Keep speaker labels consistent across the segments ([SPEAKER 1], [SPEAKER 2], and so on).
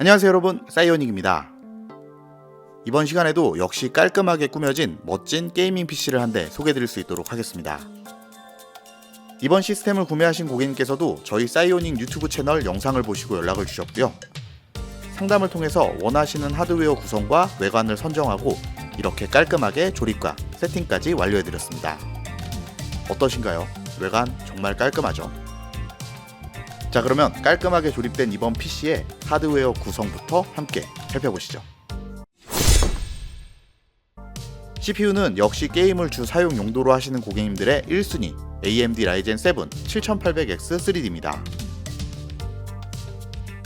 [SPEAKER 1] 안녕하세요 여러분 사이오닉입니다. 이번 시간에도 역시 깔끔하게 꾸며진 멋진 게이밍 PC를 한 대 소개드릴 수 있도록 하겠습니다. 이번 시스템을 구매하신 고객님께서도 저희 사이오닉 유튜브 채널 영상을 보시고 연락을 주셨고요. 상담을 통해서 원하시는 하드웨어 구성과 외관을 선정하고 이렇게 깔끔하게 조립과 세팅까지 완료해드렸습니다. 어떠신가요? 외관 정말 깔끔하죠? 자 그러면 깔끔하게 조립된 이번 PC의 하드웨어 구성부터 함께 살펴보시죠. CPU는 역시 게임을 주 사용 용도로 하시는 고객님들의 1순위 AMD Ryzen 7 7800X 3D입니다.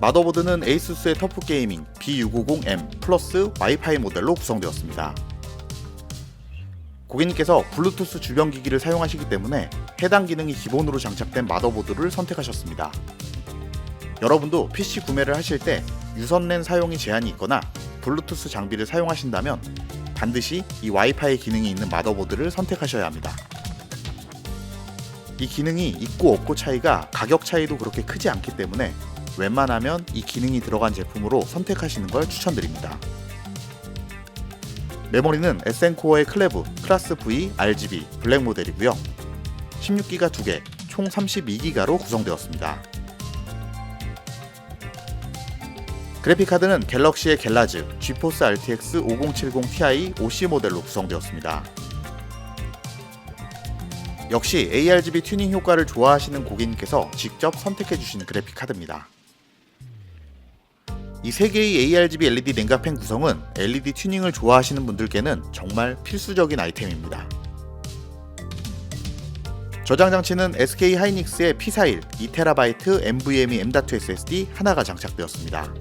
[SPEAKER 1] 마더보드는 에이수스의 터프 게이밍 B650M 플러스 와이파이 모델로 구성되었습니다. 고객님께서 블루투스 주변 기기를 사용하시기 때문에 해당 기능이 기본으로 장착된 마더보드를 선택하셨습니다. 여러분도 PC 구매를 하실 때 유선랜 사용이 제한이 있거나 블루투스 장비를 사용하신다면 반드시 이 와이파이 기능이 있는 마더보드를 선택하셔야 합니다. 이 기능이 있고 없고 차이가 가격 차이도 그렇게 크지 않기 때문에 웬만하면 이 기능이 들어간 제품으로 선택하시는 걸 추천드립니다. 메모리는 에센코어의 클레브 클라스 V RGB 블랙 모델이고요. 16기가 2개, 총 32기가로 구성되었습니다. 그래픽 카드는 갤럭시의 갤라즈 GeForce RTX 5070 Ti OC 모델로 구성되었습니다. 역시 ARGB 튜닝 효과를 좋아하시는 고객님께서 직접 선택해 주신 그래픽 카드입니다. 이세 개의 ARGB LED 냉각팬 구성은 LED 튜닝을 좋아하시는 분들께는 정말 필수적인 아이템입니다. 저장 장치는 SK 하이닉스의 P41 2TB NVMe M.2 SSD 하나가 장착되었습니다.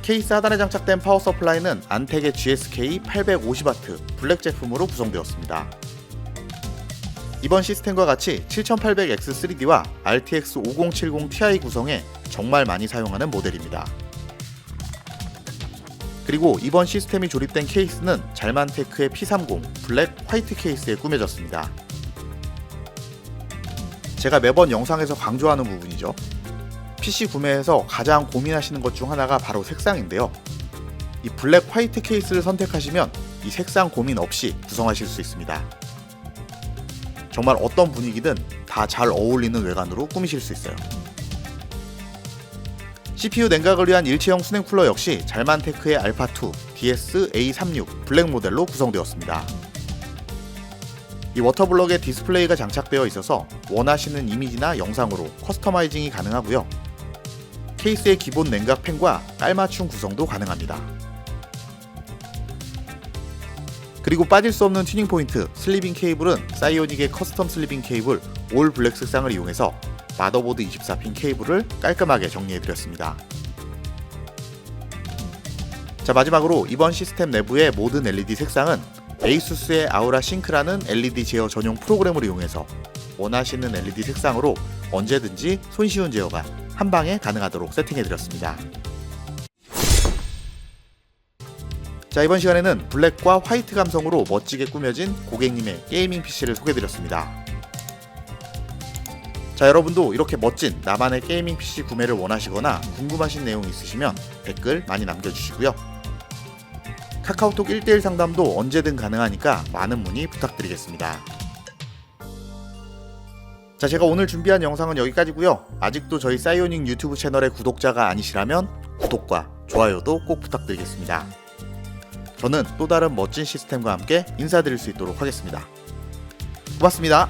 [SPEAKER 1] 케이스 하단에 장착된 파워 서플라이는 안텍의 GSK 850W 블랙 제품으로 구성되었습니다. 이번 시스템과 같이 7800X3D와 RTX 5070 Ti 구성에 정말 많이 사용하는 모델입니다. 그리고 이번 시스템이 조립된 케이스는 잘만테크의 P30 블랙 화이트 케이스에 꾸며졌습니다. 제가 매번 영상에서 강조하는 부분이죠. PC 구매에서 가장 고민하시는 것 중 하나가 바로 색상인데요. 이 블랙 화이트 케이스를 선택하시면 이 색상 고민 없이 구성하실 수 있습니다. 정말 어떤 분위기든 다 잘 어울리는 외관으로 꾸미실 수 있어요. CPU 냉각을 위한 일체형 수냉 쿨러 역시 잘만테크의 알파2 DS-A36 블랙 모델로 구성되었습니다. 이 워터블럭에 디스플레이가 장착되어 있어서 원하시는 이미지나 영상으로 커스터마이징이 가능하고요. 케이스의 기본 냉각 팬과 깔맞춤 구성도 가능합니다. 그리고 빠질 수 없는 튜닝 포인트 슬리빙 케이블은 사이오닉의 커스텀 슬리빙 케이블 올 블랙 색상을 이용해서 마더보드 24핀 케이블을 깔끔하게 정리해드렸습니다. 자 마지막으로 이번 시스템 내부의 모든 LED 색상은 에이수스의 아우라 싱크라는 LED 제어 전용 프로그램을 이용해서 원하시는 LED 색상으로 언제든지 손쉬운 제어가 한 방에 가능하도록 세팅해드렸습니다. 자 이번 시간에는 블랙과 화이트 감성으로 멋지게 꾸며진 고객님의 게이밍 PC를 소개드렸습니다. 자 여러분도 이렇게 멋진 나만의 게이밍 PC 구매를 원하시거나 궁금하신 내용 있으시면 댓글 많이 남겨주시고요. 카카오톡 1대1 상담도 언제든 가능하니까 많은 문의 부탁드리겠습니다. 자 제가 오늘 준비한 영상은 여기까지고요. 아직도 저희 사이오닉 유튜브 채널의 구독자가 아니시라면 구독과 좋아요도 꼭 부탁드리겠습니다. 저는 또 다른 멋진 시스템과 함께 인사드릴 수 있도록 하겠습니다. 고맙습니다.